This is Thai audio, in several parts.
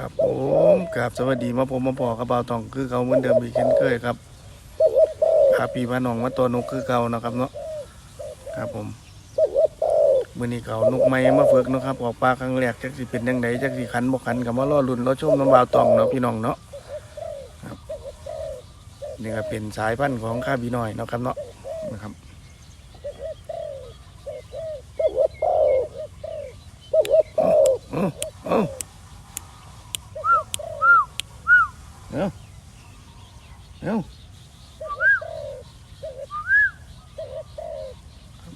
ครับผมกับสวัสดีมาผมมาพอกระเป๋าตองคือเขาเหมือนเดิมอีกเช่นเคยครับพาปีพาน้องมาตัวนกคือเก่านะครับเนาะครับผมมื่อนี้เขานกไม้มาฝึกเนาะครับออกปลาครั้งแรกจักสิเป็นยังไงจักสิขันบ่ขันกับมารอลุ่นรอชมน้ำบาวตองเนาะพี่น้องเนาะครับนี่ก็เป็นสายพันธุ์ของข้าบีน้อยเนาะครับเนาะนะครับเอาเอาเอา เอ้า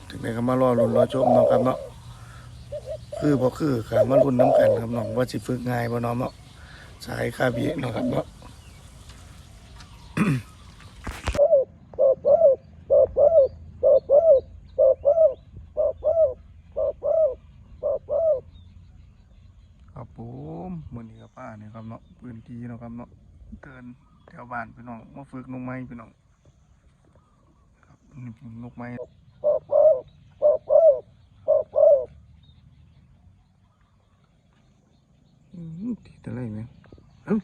ถึงได้ก็มาร อรุ่นรอชมเนาะครับเนาะคือพอคือขามารุ่นน้ำกันครับน้องว่าสิฝึกง่ายบ่น้องเนาะสายคาบีเนาะครับเนาะครับผมมือนี้กับป้าเนี่ยครับเนาะพื้นที่เนาะครับเนาะเดินแถวบ้านพี่น้องมาฝึกนกไม้พี่น้องครับนกไม้ อืมติดอะไลไหมเอ้า